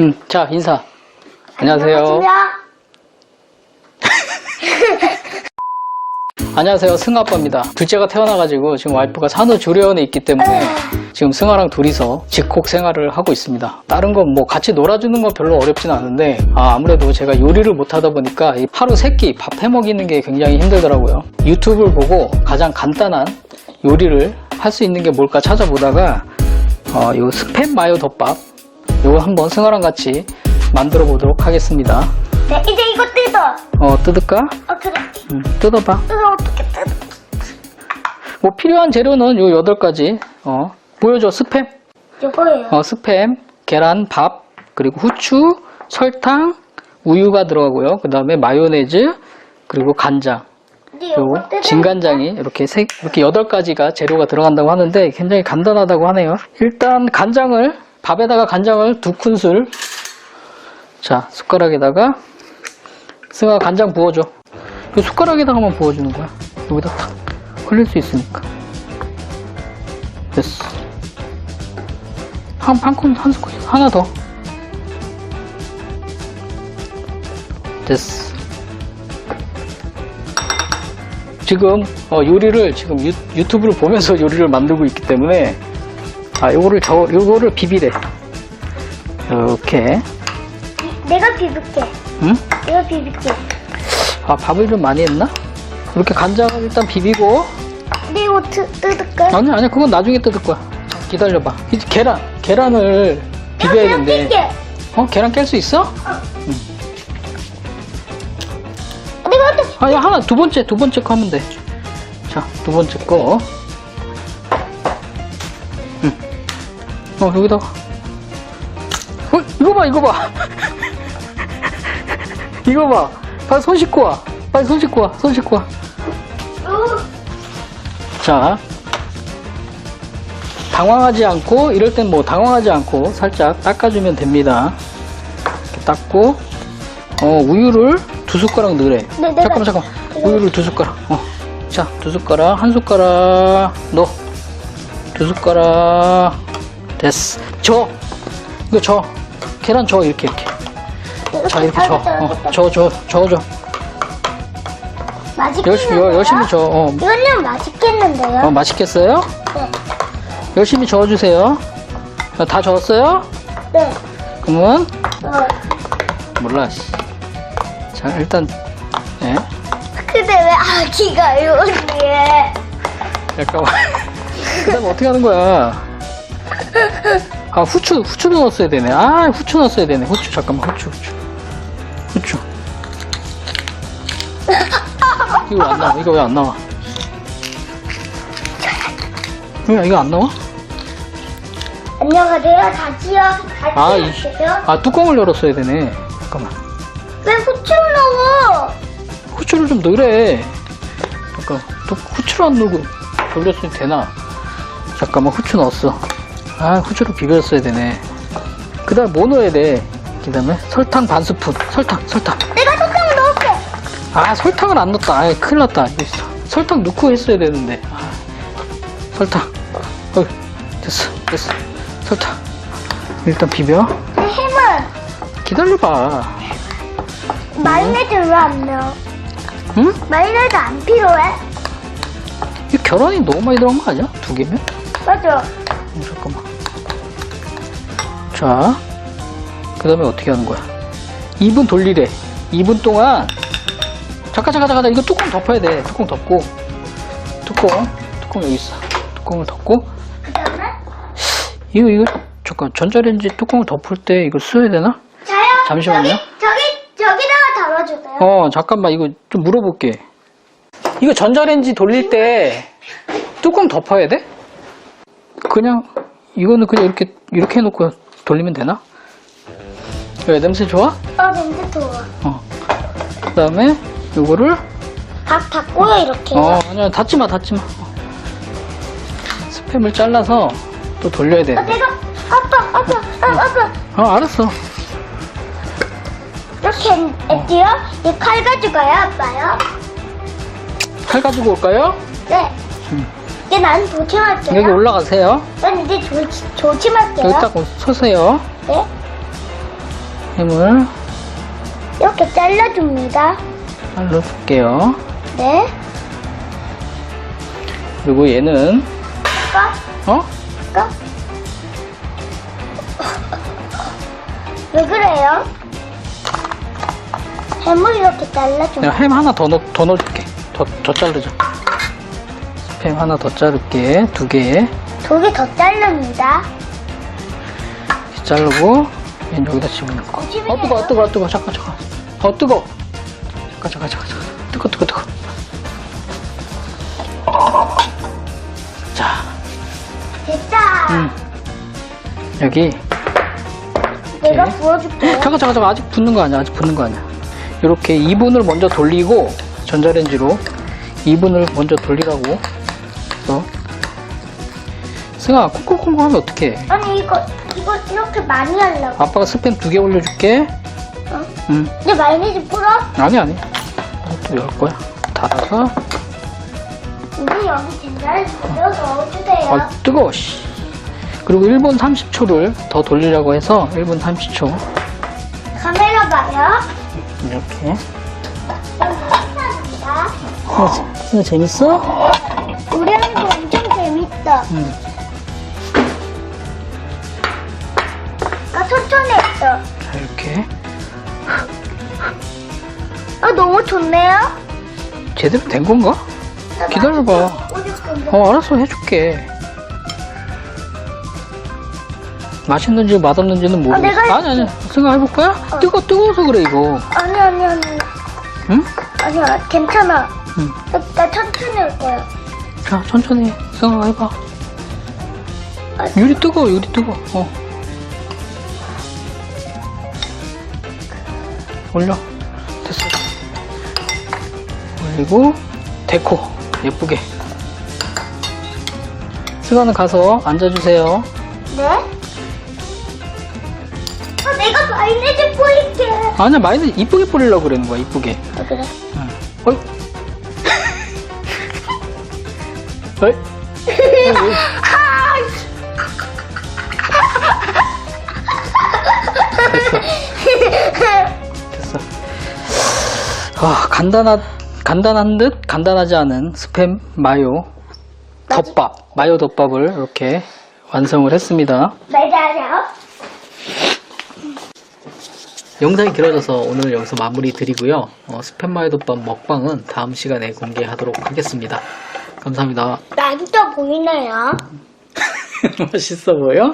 음, 자, 인사. 안녕하세요. 안녕하세요. 승아빠입니다. 둘째가 태어나가지고 지금 와이프가 산후조리원에 있기 때문에 지금 승아랑 둘이서 집콕 생활을 하고 있습니다. 다른 건 뭐 같이 놀아주는 건 별로 어렵진 않은데 아, 아무래도 제가 요리를 못하다 보니까 이 하루 세 끼 밥 해먹이는 게 굉장히 힘들더라고요. 유튜브를 보고 가장 간단한 요리를 할 수 있는 게 뭘까 찾아보다가 어, 요 스팸 마요 덮밥 요거 한번 승아랑 같이 만들어 보도록 하겠습니다. 네, 이제 이거 뜯어. 어, 뜯을까? 어, 그래. 음, 뜯어봐. 뜯어, 어떻게 뜯어? 뭐 필요한 재료는 요 여덟 가지. 어, 보여줘. 스팸. 요거예요. 어, 스팸, 계란, 밥, 그리고 후추, 설탕, 우유가 들어가고요. 그 다음에 마요네즈, 그리고 간장. 그리고 뜯어. 진간장이 이렇게 세, 이렇게 여덟 가지가 재료가 들어간다고 하는데 굉장히 간단하다고 하네요. 일단 간장을, 밥에다가 간장을 두 큰술. 자, 숟가락에다가 승아 간장 부어줘. 이 숟가락에다가만 부어주는 거야. 여기다 탁 흘릴 수 있으니까. 됐어. 한, 한 큰, 한 숟갈, 하나 더. 됐어. 지금 어, 요리를 지금 유, 유튜브를 보면서 요리를 만들고 있기 때문에 아 요거를 저 요거를 비비래. 이렇게. 내가 비빌게. 응? 내가 비빌게. 아 밥을 좀 많이 했나? 이렇게 간장을 일단 비비고 근데 이거 뜯, 뜯을까? 아니 아니 그건 나중에 뜯을 거야. 자, 기다려봐. 이제 계란 계란을 비벼야 되는데. 뜯게. 어 계란 깰 수 있어? 내가 또 아니 하나 두 번째 두 번째 거 하면 돼. 자두 번째 거. 어 여기다가. 어 이거 봐 이거 봐. 이거 봐. 빨리 손 씻고 와. 빨리 손 씻고 와. 손 씻고 와. 자. 당황하지 않고 이럴 땐 뭐 당황하지 않고 살짝 닦아주면 됩니다. 닦고 어 우유를 두 숟가락 넣으래. 네, 내가- 잠깐만 잠깐만. 우유를 두 숟가락. 어. 자, 두 숟가락, 한 숟가락 넣어. 두 숟가락. 됐어. 저. 이거 저. 계란 저 이렇게 이렇게. 자, 이렇게 저. 어, 저, 저, 저어줘. 맛있겠는데요? 열심히, 여- 열심히 저. 어, 이거는 맛있겠는데요? 어, 맛있겠어요? 네. 열심히 저어주세요. 자, 다 저었어요? 네. 그러면 어. 몰라. 씨. 자, 일단 예. 근데 왜 아기가 여기에? 잠깐만. 그다음 어떻게 하는 거야? 아 후추 후추도 넣었어야 되네. 아 후추 넣었어야 되네. 후추 잠깐만 후추 후추 후추. 이거 왜안 나와? 이거 왜 안 나와? 왜 이거 안 나와? 안녕하세요. 다지요. 아, 이- 다지요. 아 뚜껑을 열었어야 되네. 잠깐만. 왜 후추를 넣어? 후추를 좀 넣으래. 잠깐, 또 후추를 안 넣고 돌렸으면 되나? 잠깐만, 후추 넣었어. 아, 후추를 비볐어야 되네. 그 다음 뭐 넣어야 돼? 그 다음에 설탕 반 스푼. 설탕, 설탕. 내가 설탕을 넣을게. 아, 설탕을 안 넣었다. 아, 큰일 났다. 설탕 넣고 했어야 되는데. 아, 설탕. 어, 됐어, 됐어. 설탕. 일단 비벼. 내 햄은 기다려봐. 마요네즈 왜 안 넣어? 응? 마요네즈 안 필요해? 이 계란이 너무 많이 들어간 거 아니야? 두 개면? 맞아. 어, 잠깐만. 자, 그 다음에 어떻게 하는 거야? 2분 돌리래. 2분 동안. 잠깐, 잠깐, 잠깐. 이거 뚜껑 덮어야 돼. 뚜껑 덮고. 뚜껑. 뚜껑 여기 있어. 뚜껑을 덮고. 그 다음에? 이거, 이거. 잠깐. 전자레인지 뚜껑을 덮을 때 이거 써야 되나? 자요. 잠시만요. 저기, 저기, 저기 다가 담아주세요. 어, 잠깐만. 이거 좀 물어볼게. 이거 전자레인지 돌릴 때 뚜껑 덮어야 돼? 그냥, 이거는 그냥 이렇게, 이렇게 해놓고 돌리면 되나? 왜 냄새 좋아? 어, 냄새 좋아. 어. 그 다음에, 요거를, 밥 닫고요, 이렇게. 어, 아니야, 닫지 마, 닫지 마. 어. 스팸을 잘라서 또 돌려야 돼. 어, 내가, 아빠, 아빠, 아, 아빠. 어, 알았어. 이렇게 했지요? 이 칼 가져가요, 아빠요? 칼 가지고 올까요? 네. 이제 나는 조심할게요. 여기 올라가세요. 난 이제 조, 조심할게요. 여기 딱 서세요. 네. 햄을 이렇게 잘라줍니다. 잘라줄게요. 네. 그리고 얘는 꺼, 어? 꺼. 왜 그래요? 햄을 이렇게 잘라줍니다. 내가 햄 하나 더, 넣, 더 넣어줄게. 더, 더 자르자. 햄 하나 더 자를게. 두 개. 두 개 더 자릅니다. 이렇게 자르고 얘는 여기다 집어넣고. 집어넣어요? 어 뜨거, 뜨거, 뜨거. 잠깐, 잠깐. 어 뜨거. 잠깐, 잠깐, 잠깐, 잠깐. 뜨거, 뜨거, 뜨거. 자, 됐다. 음. 여기 내가 오케이. 부어줄게요. 잠깐 잠깐 잠깐 아직 붙는 거 아니야 아직 붙는 거 아니야 이렇게 2분을 먼저 돌리고 전자레인지로 2분을 먼저 돌리라고 그래서 승아 콩콩콩콩 하면 어떡해 아니 이거 이거 이렇게 많이 하려고. 아빠가 스팸 두 개 올려줄게 어? 응 이제 마요네즈 뿌려? 아니 아니 또열 거야 닫아서 이제 여기 진짜를 넣어서 넣어주세요. 아 뜨거워 씨 그리고 1분 30초를 더 돌리려고 해서 1분 30초 카메라 봐요. 이렇게 여기 신나니다 승아 재밌어? 응나 천천히 했어. 자, 이렇게 아 너무 좋네요. 제대로 된 건가? 나 기다려봐. 건데. 어, 알았어, 해줄게. 맛있는지 맛없는지는 모르겠어. 아, 내가 아니, 아니, 생각해볼 거야? 뜨거, 뜨거워서 그래, 이거. 아니 아니 아니 응? 아니야 괜찮아. 응. 나, 나 천천히 할 거야. 자, 천천히 생각해봐. 아, 유리 뜨거워, 유리 뜨거워. 어. 올려. 됐어. 올리고, 데코. 예쁘게. 승아는 가서 앉아주세요. 네? 아 내가 마요네즈 뿌릴게. 아니야, 마이는 이쁘게 뿌리려고 그러는 거야, 이쁘게. 아 그래? 응. 어이. 어이. 어이. 아, 간단한, 간단한 듯 간단하지 않은 스팸 마요 덮밥, 마요 덮밥을 이렇게 완성을 했습니다. 맞아요. 영상이 길어져서 오늘 여기서 마무리 드리고요. 어, 스팸 마요 덮밥 먹방은 다음 시간에 공개하도록 하겠습니다. 감사합니다. 맛있어 보이네요. 맛있어 보여?